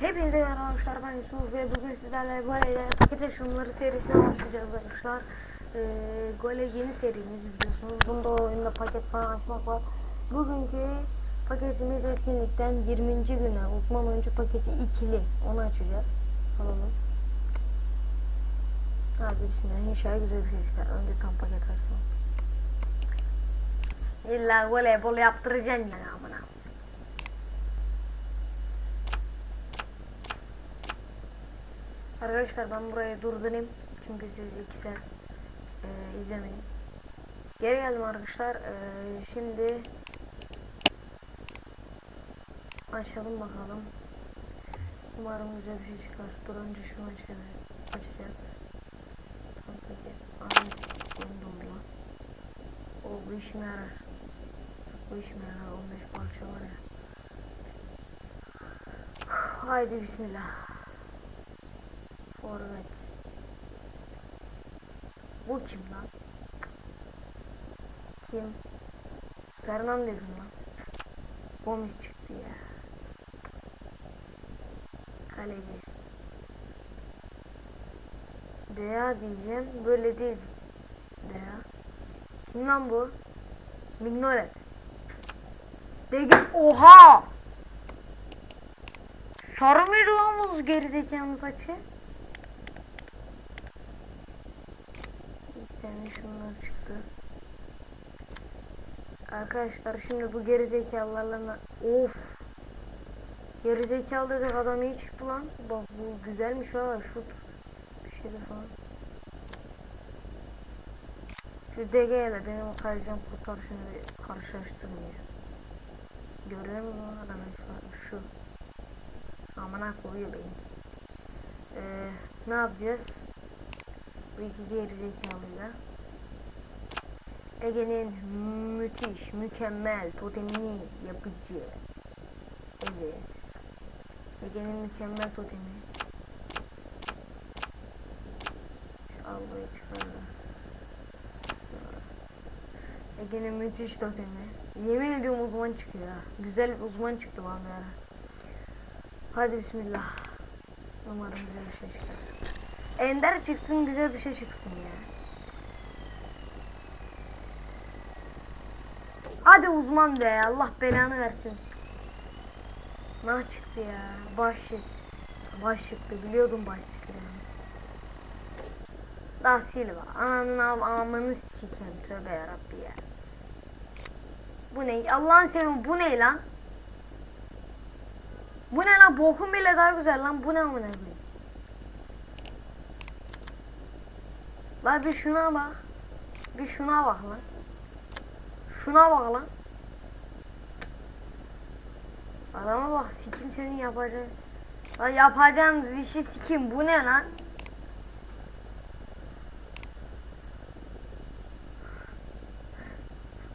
Hepinize merhaba arkadaşlar ben Yusuf ve bugün sizlerle Gole'yle paket aşımları serisine başlayacağız arkadaşlar. Ee, Gole yeni serimiz biliyorsunuz. Bunda oyunda paket falan açmak var. Bugünkü paketimiz etkinlikten 20. güne uzman oyuncu paketi ikili. Onu açacağız. Alalım. Hadi bismillah inşallah güzel bir şey çıkar. Önce tam paket açmak. İlla voleybol yaptıracaksın yani amına. Arkadaşlar ben burayı durdurayım çünkü siz iki saat e, izlemeyin. Geri geldim arkadaşlar. E, şimdi açalım bakalım. Umarım güzel bir şey çıkar. Dur önce şunu açalım. Açacağız. Doldu. O bu işime yarar. Bu işime yarar. 15 parça var ya. Haydi bismillah. Forvet. Bu kim lan? Kim? Fernandez mi lan? Gomis çıktı ya. Kaleci. Dea diyeceğim. Böyle değil. Dea. Kim lan bu? Mignolet. Degi. Oha! Sarı mıydı lan bu gerizekalı saçı? Şunlar çıktı. Arkadaşlar şimdi bu gerizekalılarla of Gerizekalı dedik adam iyi çıktı lan. Bak bu güzelmiş ha şut. Bir şey de falan. Şu DG ile benim kalecim kurtarışını bir karşılaştırmıyor. Görüyor musun adamı şu. Amına koyuyor beni. Ee, ne yapacağız? Bu iki gerizekalıyla. Ege'nin müthiş, mükemmel totemini yapıcı. Evet. Ege'nin mükemmel totemi. Şu albayı çıkardı. Ege'nin müthiş totemi. Yemin ediyorum uzman çıkıyor. Güzel uzman çıktı bana. Hadi bismillah. Umarım güzel bir şey çıkar. Ender çıksın güzel bir şey çıksın ya. Hadi uzman be Allah belanı versin. Nah çıktı ya. Baş çıktı. Baş çıktı. Biliyordum baş çıkacağını. Da Silva. Ananın av amını sikem. Tövbe yarabbi ya. Bu ne? Allah'ın sevimi bu ne lan? Bu ne lan? Bokun bile daha güzel lan. Bu ne amına koyayım? La bir şuna bak. Bir şuna bak lan. Şuna bak lan. Adama bak sikim senin yapacağın. Lan yapacağın işi sikim bu ne lan?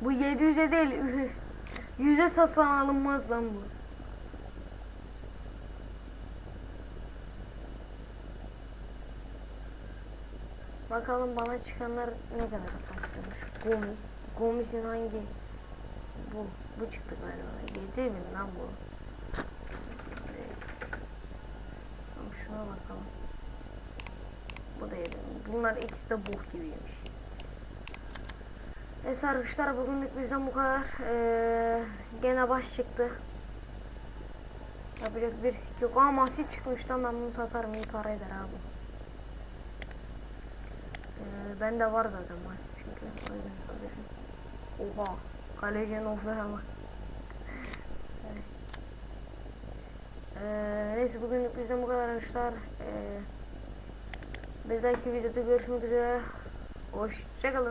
Bu 700'e değil 100'e satın alınmaz lan bu. Bakalım bana çıkanlar ne kadar satılmış. Gomis. Gomis'in hangi? Bu. Bu çıktı galiba. 7 bin lan bu. Tamam şuna bakalım. Bu da 7 bin. Bunlar ikisi de bok gibiymiş. Neyse arkadaşlar bugünlük bizden bu kadar. Ee, gene baş çıktı. Yapacak bir sik yok. Ama masif çıkmış lan ben bunu satarım iyi para eder abi. Ee, bende var zaten masif çünkü. O yüzden satıyorum. Oha. Kalecinin ofere bak. Evet. Ee, neyse bugünlük bizden bu kadar arkadaşlar. Ee, bir dahaki videoda görüşmek üzere. Hoşçakalın.